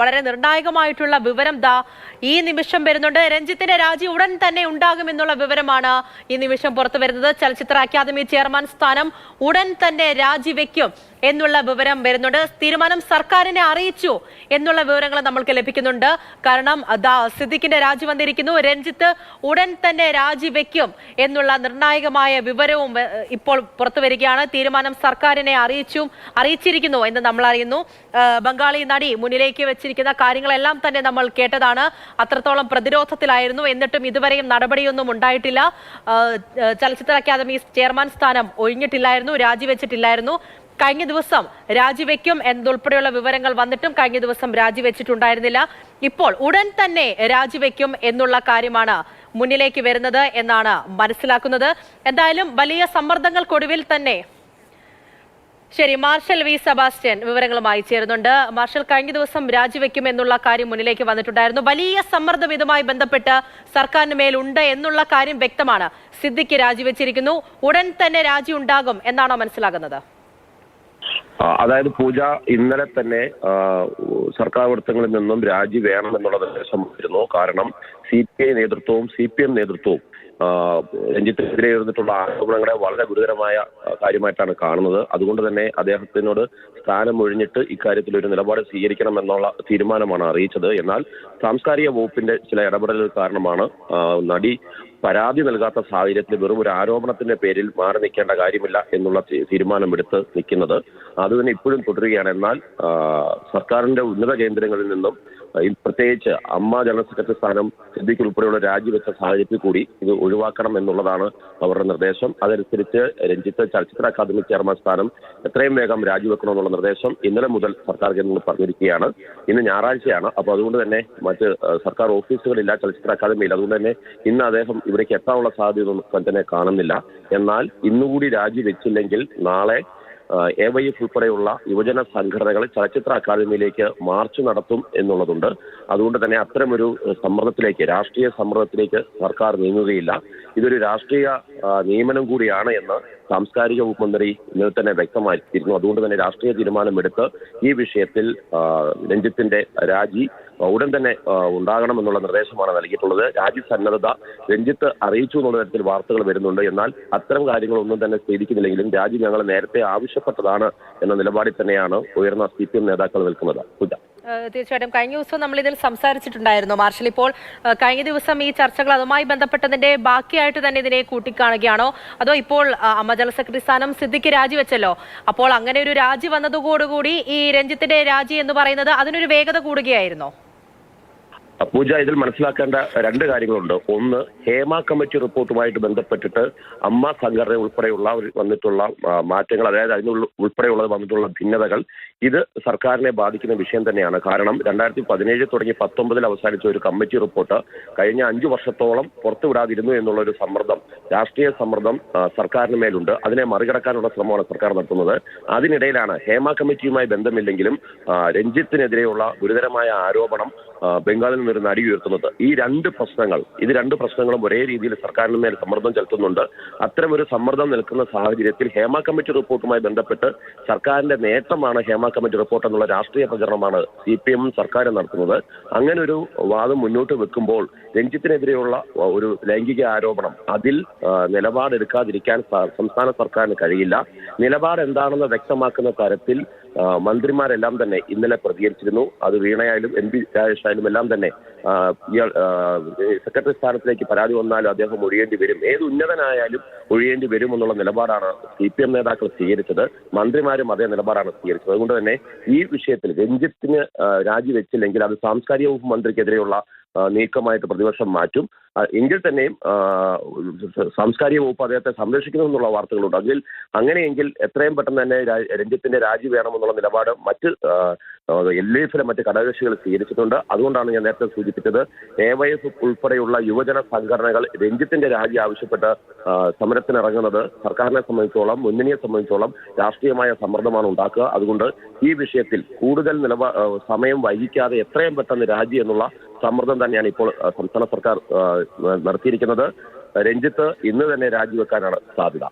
വളരെ നിർണായകമായിട്ടുള്ള വിവരം ദാ ഈ നിമിഷം വരുന്നുണ്ട്. രഞ്ജിത്തിന്റെ രാജി ഉടൻ തന്നെ ഉണ്ടാകുമെന്നുള്ള വിവരമാണ് ഈ നിമിഷം പുറത്തു വരുന്നത്. ചലച്ചിത്ര അക്കാദമി ചെയർമാൻ സ്ഥാനം ഉടൻ തന്നെ രാജിവെക്കും എന്നുള്ള വിവരം വരുന്നുണ്ട്. തീരുമാനം സർക്കാരിനെ അറിയിച്ചു എന്നുള്ള വിവരങ്ങൾ നമ്മൾക്ക് ലഭിക്കുന്നുണ്ട്. കാരണം സിദ്ദിഖിന്റെ രാജി വന്നിരിക്കുന്നു. രഞ്ജിത്ത് ഉടൻ തന്നെ രാജിവെക്കും എന്നുള്ള നിർണായകമായ വിവരവും ഇപ്പോൾ പുറത്തു വരികയാണ്. തീരുമാനം സർക്കാരിനെ അറിയിച്ചു അറിയിച്ചിരിക്കുന്നു എന്ന് നമ്മൾ അറിയുന്നു ബംഗാളി നടി മുന്നിലേക്ക് വെച്ചിരിക്കുന്ന കാര്യങ്ങളെല്ലാം തന്നെ നമ്മൾ കേട്ടതാണ്. അത്രത്തോളം പ്രതിരോധത്തിലായിരുന്നു. എന്നിട്ടും ഇതുവരെയും നടപടിയൊന്നും ഉണ്ടായിട്ടില്ല. ചലച്ചിത്ര അക്കാദമി ചെയർമാൻ സ്ഥാനം ഒഴിഞ്ഞിട്ടില്ലായിരുന്നു രാജിവെച്ചിട്ടില്ലായിരുന്നു. കഴിഞ്ഞ ദിവസം രാജിവെക്കും എന്നതുൾപ്പെടെയുള്ള വിവരങ്ങൾ വന്നിട്ടും കഴിഞ്ഞ ദിവസം രാജിവെച്ചിട്ടുണ്ടായിരുന്നില്ല. ഇപ്പോൾ ഉടൻ തന്നെ രാജിവെക്കും എന്നുള്ള കാര്യമാണ് മുന്നിലേക്ക് വരുന്നത് എന്നാണ് മനസ്സിലാക്കുന്നത്. എന്തായാലും വലിയ സമ്മർദ്ദങ്ങൾക്കൊടുവിൽ തന്നെ ശരി മാർഷൽ വി സബാസ്റ്റ്യൻ വിവരങ്ങളുമായി ചേരുന്നുണ്ട്. മാർഷൽ കഴിഞ്ഞ ദിവസം രാജിവെക്കും എന്നുള്ള കാര്യം മുന്നിലേക്ക് വന്നിട്ടുണ്ടായിരുന്നു. വലിയ സമ്മർദ്ദം ഇതുമായി ബന്ധപ്പെട്ട് സർക്കാരിന് മേലുണ്ട് എന്നുള്ള കാര്യം വ്യക്തമാണ്. സിദ്ദിഖ് രാജിവെച്ചിരിക്കുന്നു. ഉടൻ തന്നെ രാജി ഉണ്ടാകും എന്നാണോ മനസ്സിലാകുന്നത്? അതായത് പൂജ ഇന്നലെ തന്നെ സർക്കാർ വൃത്തങ്ങളിൽ നിന്നും രാജി വേണം എന്നുള്ള നിർദ്ദേശം വന്നിരുന്നു കാരണം സി പി ഐ നേതൃത്വവും സി പി എം നേതൃത്വവും രഞ്ജിത്തിനെതിരെ ഉയർന്നിട്ടുള്ള ആരോപണങ്ങളെ വളരെ ഗുരുതരമായ കാര്യമായിട്ടാണ് കാണുന്നത്. അതുകൊണ്ട് തന്നെ അദ്ദേഹത്തിനോട് സ്ഥാനം ഒഴിഞ്ഞിട്ട് ഇക്കാര്യത്തിൽ ഒരു നിലപാട് സ്വീകരിക്കണം എന്നുള്ള തീരുമാനമാണ് അറിയിച്ചത്. എന്നാൽ സാംസ്കാരിക വകുപ്പിന്റെ ചില ഇടപെടലുകൾ കാരണമാണ് നടി പരാതി നൽകാത്ത സാഹചര്യത്തിൽ വെറും ഒരു ആരോപണത്തിന്റെ പേരിൽ മാറി നിൽക്കേണ്ട കാര്യമില്ല എന്നുള്ള തീരുമാനമെടുത്ത് നിൽക്കുന്നത്. അത് തന്നെ ഇപ്പോഴും തുടരുകയാണ്. എന്നാൽ സർക്കാരിന്റെ ഉന്നത കേന്ദ്രങ്ങളിൽ നിന്നും പ്രത്യേകിച്ച് അമ്മ ജനറൽ സെക്രട്ടറി സ്ഥാനം സിദ്ദിഖ് ഉൾപ്പെടെയുള്ള രാജിവെച്ച സാഹചര്യത്തിൽ കൂടി ഇത് ഒഴിവാക്കണം എന്നുള്ളതാണ് അവരുടെ നിർദ്ദേശം. അതനുസരിച്ച് രഞ്ജിത്ത് ചലച്ചിത്ര അക്കാദമി ചെയർമാൻ സ്ഥാനം എത്രയും വേഗം രാജിവെക്കണമെന്നുള്ള നിർദ്ദേശം ഇന്നലെ മുതൽ സർക്കാർ കേന്ദ്രങ്ങൾ പറഞ്ഞിരിക്കുകയാണ്. ഇന്ന് ഞായറാഴ്ചയാണ്. അപ്പോൾ അതുകൊണ്ട് തന്നെ മറ്റ് സർക്കാർ ഓഫീസുകളില്ല ചലച്ചിത്ര അക്കാദമിയിൽ അതുകൊണ്ട് തന്നെ ഇന്ന് അദ്ദേഹം ഇവിടേക്ക് എത്താനുള്ള സാധ്യത തന്നെ കാണുന്നില്ല. എന്നാൽ ഇന്നുകൂടി രാജിവെച്ചില്ലെങ്കിൽ നാളെ എ വൈ എഫ് ഉൾപ്പെടെയുള്ള യുവജന സംഘടനകൾ ചലച്ചിത്ര അക്കാദമിയിലേക്ക് മാർച്ച് നടത്തും എന്നുള്ളതുണ്ട്. അതുകൊണ്ട് തന്നെ അത്തരമൊരു സമ്മർദ്ദത്തിലേക്ക് രാഷ്ട്രീയ സമ്മർദ്ദത്തിലേക്ക് സർക്കാർ നീങ്ങുകയില്ല. ഇതൊരു രാഷ്ട്രീയ നിയമനം കൂടിയാണ് എന്ന് സാംസ്കാരിക വകുപ്പ് മന്ത്രി ഇന്നലെ തന്നെ വ്യക്തമാക്കിയിരുന്നു. അതുകൊണ്ട് തന്നെ രാഷ്ട്രീയ തീരുമാനമെടുത്ത് ഈ വിഷയത്തിൽ രഞ്ജിത്തിന്റെ രാജി ഉടൻ തന്നെ ഉണ്ടാകണമെന്നുള്ള നിർദ്ദേശമാണ് നൽകിയിട്ടുള്ളത്. രാജി സന്നദ്ധത രഞ്ജിത്ത് അറിയിച്ചു എന്നുള്ള തരത്തിൽ വാർത്തകൾ വരുന്നുണ്ട്. എന്നാൽ അത്തരം കാര്യങ്ങളൊന്നും തന്നെ സ്ഥിതിക്കുന്നില്ലെങ്കിലും രാജി ഞങ്ങൾ നേരത്തെ ആവശ്യപ്പെട്ടതാണ് എന്ന നിലപാടിൽ തന്നെയാണ് ഉയർന്ന സി പി എം നേതാക്കൾ നിൽക്കുന്നത്. പൂജ. തീർച്ചയായിട്ടും. കഴിഞ്ഞ ദിവസം നമ്മൾ ഇതിൽ സംസാരിച്ചിട്ടുണ്ടായിരുന്നു മാർഷൽ. ഇപ്പോൾ കഴിഞ്ഞ ദിവസം ഈ ചർച്ചകൾ അതുമായി ബന്ധപ്പെട്ടതിന്റെ ബാക്കിയായിട്ട് തന്നെ ഇതിനെ കൂട്ടിക്കാണുകയാണോ? അതോ ഇപ്പോൾ അമ്മ ജനറൽ സെക്രട്ടറി സ്ഥാനം സിദ്ദിഖ് രാജിവെച്ചല്ലോ? അപ്പോൾ അങ്ങനെ ഒരു രാജി വന്നതോടുകൂടി ഈ രഞ്ജിത്തിന്റെ രാജി എന്ന് പറയുന്നത് അതിനൊരു വേഗത കൂടുകയായിരുന്നോ? പൂജ ഇതിൽ മനസ്സിലാക്കേണ്ട രണ്ട് കാര്യങ്ങളുണ്ട്. ഒന്ന് ഹേമ കമ്മിറ്റി റിപ്പോർട്ടുമായിട്ട് ബന്ധപ്പെട്ടിട്ട് അമ്മ സംഘടന ഉൾപ്പെടെയുള്ള വന്നിട്ടുള്ള മാറ്റങ്ങൾ അതായത് അതിനുള്ള ഉൾപ്പെടെയുള്ളത് വന്നിട്ടുള്ള ഭിന്നതകൾ ഇത് സർക്കാരിനെ ബാധിക്കുന്ന വിഷയം തന്നെയാണ്. കാരണം രണ്ടായിരത്തി പതിനേഴ് തുടങ്ങി പത്തൊമ്പതിൽ അവസാനിച്ച ഒരു കമ്മിറ്റി റിപ്പോർട്ട് കഴിഞ്ഞ അഞ്ചു വർഷത്തോളം പുറത്തുവിടാതിരുന്നു എന്നുള്ള ഒരു സമ്മർദ്ദം രാഷ്ട്രീയ സമ്മർദ്ദം സർക്കാരിന് മേലുണ്ട്. അതിനെ മറികടക്കാനുള്ള ശ്രമമാണ് സർക്കാർ നടത്തുന്നത്. അതിനിടയിലാണ് ഹേമ കമ്മിറ്റിയുമായി ബന്ധമില്ലെങ്കിലും രഞ്ജിത്തിനെതിരെയുള്ള ഗുരുതരമായ ആരോപണം ബംഗാളിൽ നിന്നൊരു നടി ഉയർത്തുന്നത്. ഈ രണ്ട് പ്രശ്നങ്ങൾ ഇത് രണ്ട് പ്രശ്നങ്ങളും ഒരേ രീതിയിൽ സർക്കാരിന് മേൽ സമ്മർദ്ദം ചെലുത്തുന്നുണ്ട്. അത്തരം ഒരു സമ്മർദ്ദം നിൽക്കുന്ന സാഹചര്യത്തിൽ ഹേമ കമ്മിറ്റി റിപ്പോർട്ടുമായി ബന്ധപ്പെട്ട് സർക്കാരിന്റെ നേട്ടമാണ് ഹേമ കമ്മിറ്റി റിപ്പോർട്ട് എന്നുള്ള രാഷ്ട്രീയ പ്രചരണമാണ് സി പി എം സർക്കാർ നടത്തുന്നത്. അങ്ങനെ ഒരു വാദം മുന്നോട്ട് വെക്കുമ്പോൾ രഞ്ജിത്തിനെതിരെയുള്ള ഒരു ലൈംഗിക ആരോപണം. അതിൽ നിലപാടെടുക്കാതിരിക്കാൻ സംസ്ഥാന സർക്കാരിന് കഴിയില്ല. നിലപാട് എന്താണെന്ന് വ്യക്തമാക്കുന്ന തരത്തിൽ മന്ത്രിമാരെല്ലാം തന്നെ ഇന്നലെ പ്രതികരിച്ചിരുന്നു. അത് വീണയായാലും എം പി രാജേഷായാലും എല്ലാം തന്നെ സെക്രട്ടറി സ്ഥാനത്തിലേക്ക് പരാതി വന്നാലും അദ്ദേഹം ഒഴിയേണ്ടി വരും. ഏത് ഉന്നതനായാലും ഒഴിയേണ്ടി വരും എന്നുള്ള നിലപാടാണ് സി പി എം നേതാക്കൾ സ്വീകരിച്ചത്. മന്ത്രിമാരും അതേ നിലപാടാണ് സ്വീകരിച്ചത്. അതുകൊണ്ട് തന്നെ ഈ വിഷയത്തിൽ രഞ്ജിത്തിന് രാജിവെച്ചില്ലെങ്കിൽ അത് സാംസ്കാരിക വകുപ്പ് മന്ത്രിക്കെതിരെയുള്ള നീക്കമായിട്ട് പ്രതിപക്ഷം മാറ്റും. എങ്കിൽ തന്നെയും സാംസ്കാരിക വകുപ്പ് അദ്ദേഹത്തെ സംരക്ഷിക്കുന്നു എന്നുള്ള വാർത്തകളുണ്ട്. അതിൽ അങ്ങനെയെങ്കിൽ എത്രയും പെട്ടെന്ന് തന്നെ രഞ്ജിത്തിന്റെ രാജി വേണമെന്നുള്ള നിലപാട് മറ്റ് എൽ ഡി എഫിലെ മറ്റ് ഘടകകക്ഷികൾ സ്വീകരിച്ചിട്ടുണ്ട്. അതുകൊണ്ടാണ് ഞാൻ നേരത്തെ സൂചിപ്പിച്ചത് എ വൈ എഫ് ഉൾപ്പെടെയുള്ള യുവജന സംഘടനകൾ രഞ്ജിത്തിന്റെ രാജി ആവശ്യപ്പെട്ട് സമരത്തിനിറങ്ങുന്നത് സർക്കാരിനെ സംബന്ധിച്ചോളം മുന്നണിയെ സംബന്ധിച്ചോളം രാഷ്ട്രീയമായ സമ്മർദ്ദമാണ് ഉണ്ടാക്കുക. അതുകൊണ്ട് ഈ വിഷയത്തിൽ കൂടുതൽ നിലപാ സമയം വൈകിക്കാതെ എത്രയും പെട്ടെന്ന് രാജി എന്നുള്ള സമ്മർദ്ദം തന്നെയാണ് ഇപ്പോൾ സംസ്ഥാന സർക്കാർ നടത്തിയിരിക്കുന്നത്. രഞ്ജിത്ത് ഇന്ന് തന്നെ രാജിവെക്കാനാണ് സാധ്യത.